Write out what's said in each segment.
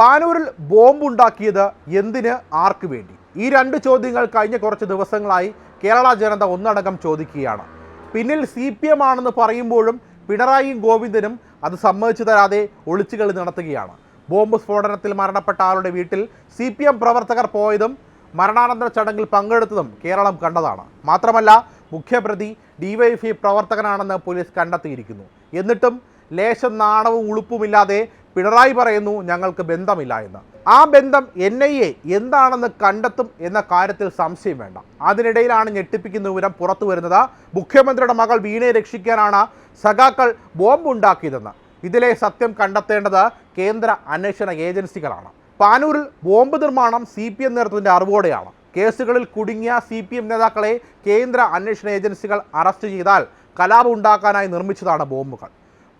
പാനൂരിൽ ബോംബുണ്ടാക്കിയത് എന്തിന് ആർക്ക് വേണ്ടി? ഈ രണ്ട് ചോദ്യങ്ങൾ കഴിഞ്ഞ കുറച്ച് ദിവസങ്ങളായി കേരള ജനത ഒന്നടങ്കം ചോദിക്കുകയാണ്. പിന്നിൽ സി പി എം ആണെന്ന് പറയുമ്പോഴും പിണറായിയും ഗോവിന്ദനും അത് സമ്മതിച്ചു തരാതെ ഒളിച്ചുകളി നടത്തുകയാണ്. ബോംബ് സ്ഫോടനത്തിൽ മരണപ്പെട്ട ആളുടെ വീട്ടിൽ സി പി എം പ്രവർത്തകർ പോയതും മരണാനന്തര ചടങ്ങിൽ പങ്കെടുത്തതും കേരളം കണ്ടതാണ്. മാത്രമല്ല മുഖ്യപ്രതി ഡിവൈഎഫ്ഐ പ്രവർത്തകനാണെന്ന് പോലീസ് കണ്ടെത്തിയിരിക്കുന്നു. എന്നിട്ടും ലേശം നാണവും ഉളുപ്പുമില്ലാതെ പിണറായി പറയുന്നു ഞങ്ങൾക്ക് ബന്ധമില്ല എന്ന്. ആ ബന്ധം എൻ ഐ എ എന്താണെന്ന് കണ്ടെത്തും എന്ന കാര്യത്തിൽ സംശയം വേണ്ട. അതിനിടയിലാണ് ഞെട്ടിപ്പിക്കുന്ന വിവരം പുറത്തു വരുന്നത്. മുഖ്യമന്ത്രിയുടെ മകൾ വീണയെ രക്ഷിക്കാനാണ് സഖാക്കൾ ബോംബ് ഉണ്ടാക്കിയതെന്ന് ഇതിലെ സത്യം കണ്ടെത്തേണ്ടത് കേന്ദ്ര അന്വേഷണ ഏജൻസികളാണ്. പാനൂരിൽ ബോംബ് നിർമ്മാണം സി പി എം നേതൃത്വത്തിന്റെ അറിവോടെയാണ്. കേസുകളിൽ കുടുങ്ങിയ സി പി എം നേതാക്കളെ കേന്ദ്ര അന്വേഷണ ഏജൻസികൾ അറസ്റ്റ് ചെയ്താൽ കലാപം ഉണ്ടാക്കാനായി നിർമ്മിച്ചതാണ് ബോംബുകൾ.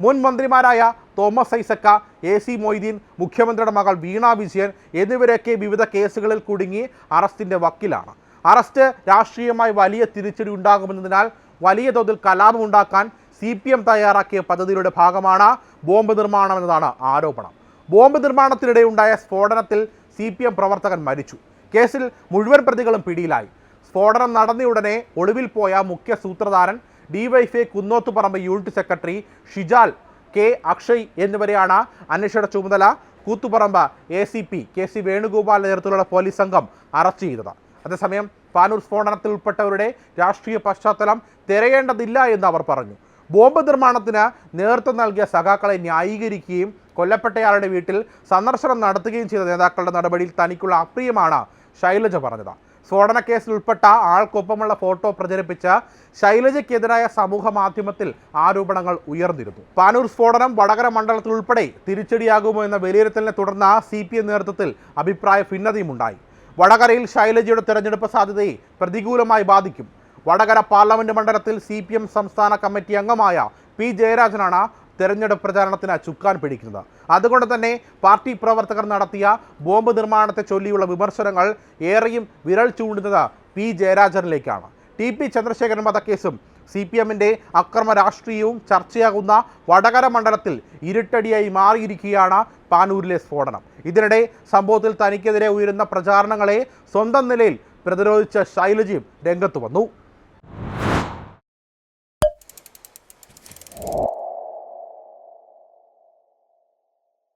മുൻ മന്ത്രിമാരായ Thomas Isaac A C Moideen മുഖ്യമന്ത്രിയുടെ മകൾ വീണ വിജയൻ എന്നിവരൊക്കെ വിവിധ കേസുകളിൽ കുടുങ്ങി അറസ്റ്റിന്റെ വക്കിലാണ്. അറസ്റ്റ് രാഷ്ട്രീയമായി വലിയ തിരിച്ചടി ഉണ്ടാകുമെന്നതിനാൽ വലിയ തോതിൽ കലാപം ഉണ്ടാക്കാൻ സി പി എം തയ്യാറാക്കിയ പദ്ധതിയുടെ ഭാഗമാണ് ബോംബ് നിർമ്മാണം എന്നതാണ് ആരോപണം. ബോംബ് നിർമ്മാണത്തിനിടെ ഉണ്ടായ സ്ഫോടനത്തിൽ സി പി എം പ്രവർത്തകൻ മരിച്ചു. കേസിൽ മുഴുവൻ പ്രതികളും പിടിയിലായി. സ്ഫോടനം നടന്നയുടനെ ഒളിവിൽ പോയ മുഖ്യ സൂത്രധാരൻ DYFI Kunnothuparamba unit secretary Shijal K Akshay എന്നിവരെയാണ് അന്വേഷണ ചുമതല Koothuparamba A C P K C Venugopal നേതൃത്വത്തിലുള്ള പോലീസ് സംഘം അറസ്റ്റ് ചെയ്തത്. അതേസമയം പാനൂർ സ്ഫോടനത്തിൽ ഉൾപ്പെട്ടവരുടെ രാഷ്ട്രീയ പശ്ചാത്തലം തിരയേണ്ടതില്ല എന്ന് അവർ പറഞ്ഞു. ബോംബ് നിർമ്മാണത്തിന് നേതൃത്വം നൽകിയ സഖാക്കളെ ന്യായീകരിക്കുകയും കൊല്ലപ്പെട്ടയാളുടെ വീട്ടിൽ സന്ദർശനം നടത്തുകയും ചെയ്ത നേതാക്കളുടെ നടപടിയിൽ തനിക്കുള്ള അപ്രിയമാണ് ശൈലജ പറഞ്ഞത്. സ്ഫോടന കേസിൽ ഉൾപ്പെട്ട ആൾക്കൊപ്പമുള്ള ഫോട്ടോ പ്രചരിപ്പിച്ച ശൈലജയ്ക്കെതിരായ സമൂഹ മാധ്യമത്തിൽ ആരോപണങ്ങൾ ഉയർന്നിരുന്നു. പാനൂർ സ്ഫോടനം വടകര മണ്ഡലത്തിൽ ഉൾപ്പെടെ തിരിച്ചടിയാകുമോ എന്ന വിലയിരുത്തലിനെ തുടർന്ന് സി പി എം നേതൃത്വത്തിൽ അഭിപ്രായ ഭിന്നതയുമുണ്ടായി. വടകരയിൽ ശൈലജയുടെ തെരഞ്ഞെടുപ്പ് സാധ്യതയെ പ്രതികൂലമായി ബാധിക്കും. വടകര പാർലമെന്റ് മണ്ഡലത്തിൽ സി സംസ്ഥാന കമ്മിറ്റി അംഗമായ പി ജയരാജനാണ് തെരഞ്ഞെടുപ്പ് പ്രചാരണത്തിന് ചുക്കാൻ പിടിക്കുന്നത്. അതുകൊണ്ട് തന്നെ പാർട്ടി പ്രവർത്തകർ നടത്തിയ ബോംബ് നിർമ്മാണത്തെ ചൊല്ലിയുള്ള വിമർശനങ്ങൾ ഏറെയും വിരൽ ചൂണ്ടുന്നത് പി. ജയരാജനിലേക്കാണ്. ടി. പി. ചന്ദ്രശേഖരൻ വധക്കേസും സി പി എമ്മിന്റെ അക്രമ രാഷ്ട്രീയവും ചർച്ചയാകുന്ന വടകര മണ്ഡലത്തിൽ ഇരുട്ടടിയായി മാറിയിരിക്കുകയാണ് പാനൂരിലെ സ്ഫോടനം. ഇതിനിടെ സംഭവത്തിൽ തനിക്കെതിരെ ഉയരുന്ന പ്രചാരണങ്ങളെ സ്വന്തം നിലയിൽ പ്രതിരോധിച്ച ശൈലജയും രംഗത്ത് വന്നു.